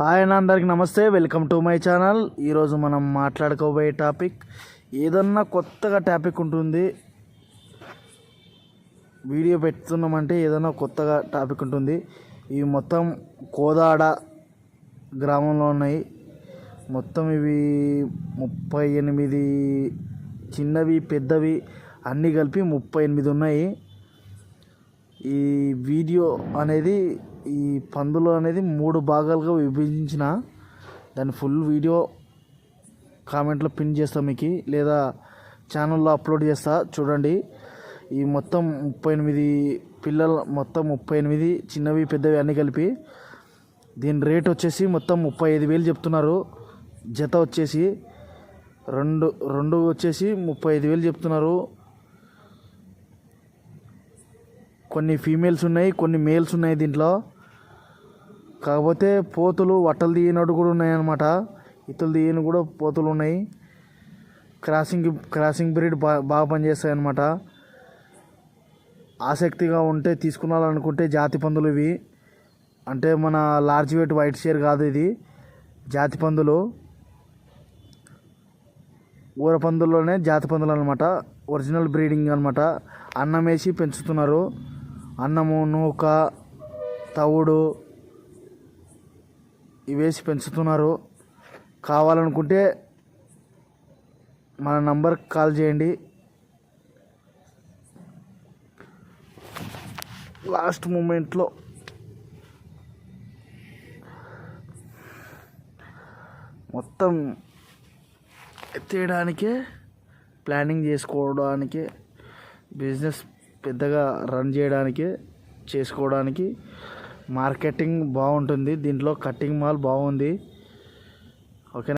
Hi అన్న అందరికి నమస్తే. వెల్కమ్ టు మై ఛానల్ ఈరోజు మనం మాట్లాడుకోబోయే టాపిక్ ఏదన్నా కొత్తగా టాపిక్ ఉంటుంది వీడియో పెడుతున్నామంటే ఏదైనా కొత్తగా టాపిక్ ఉంటుంది. ఇవి మొత్తం కోదాడ గ్రామంలో ఉన్నాయి. మొత్తం ఇవి ముప్పై ఎనిమిది చిన్నవి పెద్దవి అన్నీ కలిపి ముప్పై ఎనిమిది ఉన్నాయి. ఈ వీడియో అనేది ఈ పందులు అనేది మూడు భాగాలుగా విభజించిన. దాని ఫుల్ వీడియో కామెంట్లో పిన్ చేస్తా మీకు. లేదా ఛానల్లో అప్లోడ్ చేస్తా. చూడండి. ఈ మొత్తం ముప్పై ఎనిమిది పిల్లలు మొత్తం ముప్పై ఎనిమిది చిన్నవి పెద్దవి అన్నీ కలిపి. దీని రేట్ వచ్చేసి మొత్తం ముప్పై ఐదు వేలు చెప్తున్నారు. జత వచ్చేసి రెండు రెండు వచ్చేసి ముప్పై ఐదు వేలు చెప్తున్నారు. కొన్ని ఫీమేల్స్ ఉన్నాయి కొన్ని మేల్స్ ఉన్నాయి దీంట్లో. కాకపోతే పోతులు వట్టలు తీయనట్టు కూడా ఉన్నాయన్నమాట. ఇతలు తీయని కూడా పోతులు ఉన్నాయి. క్రాసింగ్ క్రాసింగ్ బ్రీడ్ బాగా బాగా పనిచేస్తాయి అన్నమాట ఆసక్తిగా ఉంటే తీసుకున్నాలనుకుంటే జాతి పందులు ఇవి. అంటే మన లార్జ్ వెయిట్ వైట్ షేర్ కాదు ఇది. జాతి పందులు. ఊర పందుల్లోనే జాతి పందులు అనమాట ఒరిజినల్ బ్రీడింగ్ అనమాట అన్నం వేసి పెంచుతున్నారు. అన్నము నూక తవుడు ఇవేసి పెంచుతున్నారు. కావాలనుకుంటే మన నంబర్కి కాల్ చేయండి. లాస్ట్ మూమెంట్లో మొత్తం ఎత్తేయడానికే ప్లానింగ్ చేసుకోవడానికి బిజినెస్ పెద్దగా రన్ చేయడానికి చేసుకోవడానికి మార్కెటింగ్ బాగుంటుంది దీంట్లో కటింగ్ మాల్ బాగుంది. ఓకేనా?